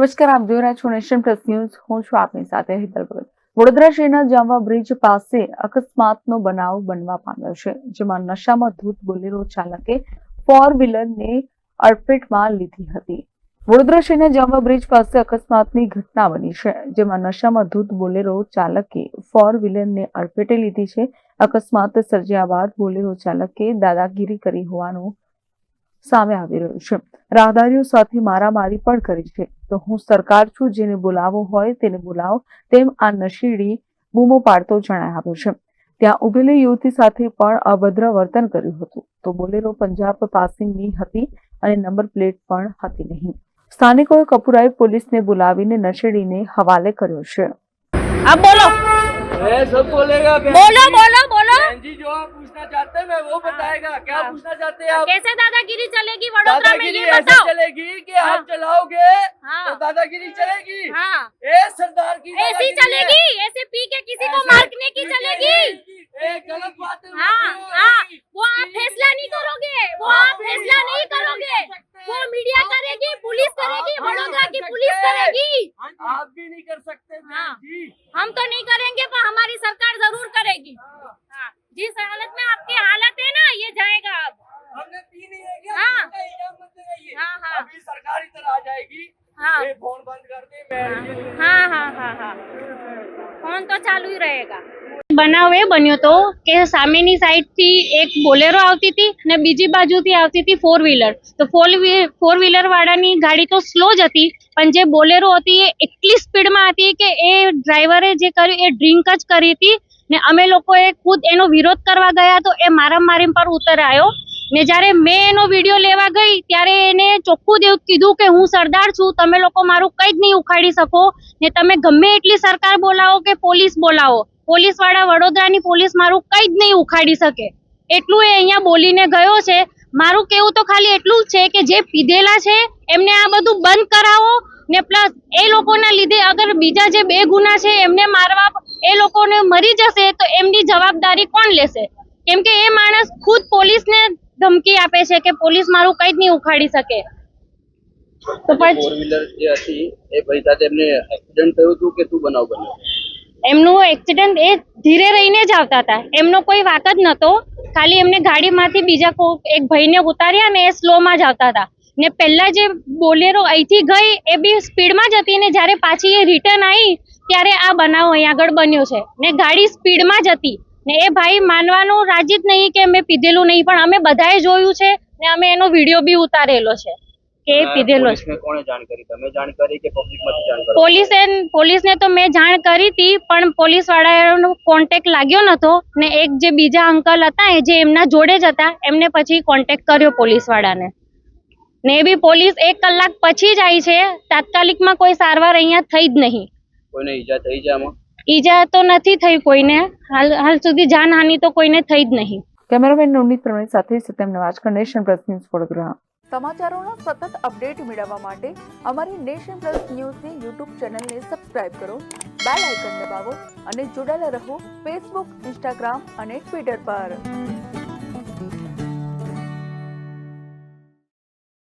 નમસ્કાર, આપ જોઈ રહ્યા છો નેશન પ્લસ ન્યૂઝ. હું છું આપની સાથે હિતલ ભગત. વડોદરા શહેરના જામવા બ્રિજ પાસે અકસ્માતનો બનાવ બનવા પામ્યો છે, જેમાં નશામાં ધૂત બોલેરો ચાલકે ફોર વ્હીલરને અડફેટમાં લીધી હતી. વડોદરા શહેરના જામવા બ્રિજ પાસે અકસ્માતની ઘટના બની છે, જેમાં નશામાં ધૂત બોલેરો ચાલકે ફોર વ્હીલરને અડફેટે લીધી છે. અકસ્માત સર્જ્યા બાદ બોલેરો ચાલકે દાદાગીરી કરી હોવાનું સામે આવી રહ્યું છે. રાહદારીઓ સાથે મારામારી પણ કરી છે. તો હું સરકાર છું જેને બોલાવવો હોય તેને બોલાવો તેમ આ નશીડી બૂમો પાડતો જણાવ્યો છે ત્યાં ઉભેલી યુવતી સાથે પણ અભદ્ર વર્તન કર્યું હતું તો બોલેરો પંજાબ પાસિંગની હતી અને નંબર પ્લેટ પણ હતી નહીં સ્થાનિકોએ કપુરાઈ પોલીસને બોલાવીને નશેડીને હવાલે કર્યો છે अब बोलो मैं सब बोलेगा बहन बोलो जी। बोलो बोलो बहन जी जो आप पूछना चाहते हैं मैं वो बताएगा। क्या हाँ। पूछना चाहते हैं आप? कैसे दादागिरी चलेगी वडोदरा में दादागिरी ये ऐसे बताओ। चलेगी कि हाँ। आप चलाओगे हाँ। तो दादागिरी चलेगी। हाँ। ए सरदार की ऐसी चलेगी ऐसे पी के किसी को मारने की चलेगी। गलत बात है हाँ हाँ। वो आप फैसला नहीं करोगे वो आप फैसला नहीं करोगे। वो मीडिया करेगी पुलिस करेगी वडोदरा की पुलिस करेगी। आप भी नहीं कर सकते हाँ। हम तो नहीं करेंगे। हाँ। ये फोन बंद कर दे मैं हाँ हाँ हाँ हाँ ફોન તો ચાલુ જ રહેગા બનાવ એ બન્યો તો કે સામેની સાઈડથી એક બોલેરો આવતી હતી ને બીજી બાજુથી આવતી હતી ફોર વ્હીલર તો ફોર ફોર વ્હીલર વાળાની ગાડી તો સ્લો જ હતી પણ જે બોલેરો હતી એ એટલી સ્પીડમાં હતી કે એ ડ્રાઈવરે જે કર્યું એ ડ્રિંક જ કરી હતી ને અમે લોકોએ ખુદ એનો વિરોધ કરવા ગયા તો એ મારામારી પર ઉતરાયો ને જ્યારે મેં એનો વીડિયો લેવા ગઈ, ત્યારે એને ચોખ્ખું દેવું કીધું કે હું સરદાર છું, તમે લોકો મારું કંઈ જ નહીં ઉખાડી શકો, ને તમે ગમે એટલી સરકાર બોલાવો કે પોલીસ બોલાવો પોલીસવાળા વડોદરાની પોલીસ મારું કંઈ જ નહીં ઉખાડી શકે. એટલું એ અહીંયા બોલીને ગયો છે. મારું કેવું તો ખાલી એટલું જ છે કે જે પીધેલા છે, એમને આ બધું બંધ કરાવો, ને પ્લસ એ લોકોના લીધે અગર બીજા જે બે ગુના છે, એમને મારવા, એ લોકોને મરી જશે, તો એમની જવાબદારી કોણ લેશે? કેમ કે એ માણસ ખુદ પોલીસને ધમકી આપે છે કે પોલીસ મારું કંઈ જ નહીં ઉખાડી શકે. તો પછી ફોર વ્હીલર જે હતી એ ભાઈ સાથે એમને એક્સિડન્ટ થયું હતું કે શું બનાવ બન્યો? એમનું એક્સિડન્ટ એ ધીરે રહીને જ આવતા હતા. એમનો કોઈ વાક જ નહોતો ખાલી એમને ગાડીમાંથી બીજા એક ભાઈને ઉતાર્યા ને એ સ્લોમાં જ આવતા હતા. ને પહેલા જે બોલેરો અહીંથી ગઈ એ બી સ્પીડમાં જ હતી ને જ્યારે પાછી એ રિટર્ન આવી ત્યારે આ બનાવ અહીં આગળ બન્યો છે. ને ગાડી સ્પીડમાં જ હતી. ને એ ભાઈ માનવાનું રાજી જ નહીં કે મેં પીધેલું નહીં પણ અમે બધાએ જોયું છે ને અમે એનો વીડિયો બી ઉતારેલો છે કે એ પીધેલો છે. કોણે જાણ કરી? તમે જાણ કરી કે પબ્લિક જાણ કરી? પોલીસે પોલીસને તો મેં જાણ કરી હતી પણ પોલીસ વાળાનો કોન્ટેક્ટ લાગ્યો નતો ને એક જે બીજા અંકલ હતા એ જે એમના જોડે જ હતા એમને પછી કોન્ટેક્ટ કર્યો પોલીસ વાળાને ને એ બી પોલીસ એક કલાક પછી જ આવી છે તાત્કાલિકમાં કોઈ સારવાર અહીંયા થઈ જ નહીં. કોઈને ઈજા થઈ છે આમાં? ઈજા તો નથી થઈ કોઈને. હાલ હાલ સુધી જાનહાનિ તો કોઈને થઈ જ નહીં. કેમેરામેન નવનીત પ્રવીણ સાથે Satyam Nawaz nation plus news Vadodara. સમાચારોનો સતત અપડેટ મેળવવા માટે અમારી નેશન પ્લસ ન્યૂઝની યુટ્યુબ ચેનલને સબસ્ક્રાઇબ કરો બેલ આઇકન દબાવો અને જોડાયેલા રહો ફેસબુક ઇન્સ્ટાગ્રામ અને ટ્વિટર પર.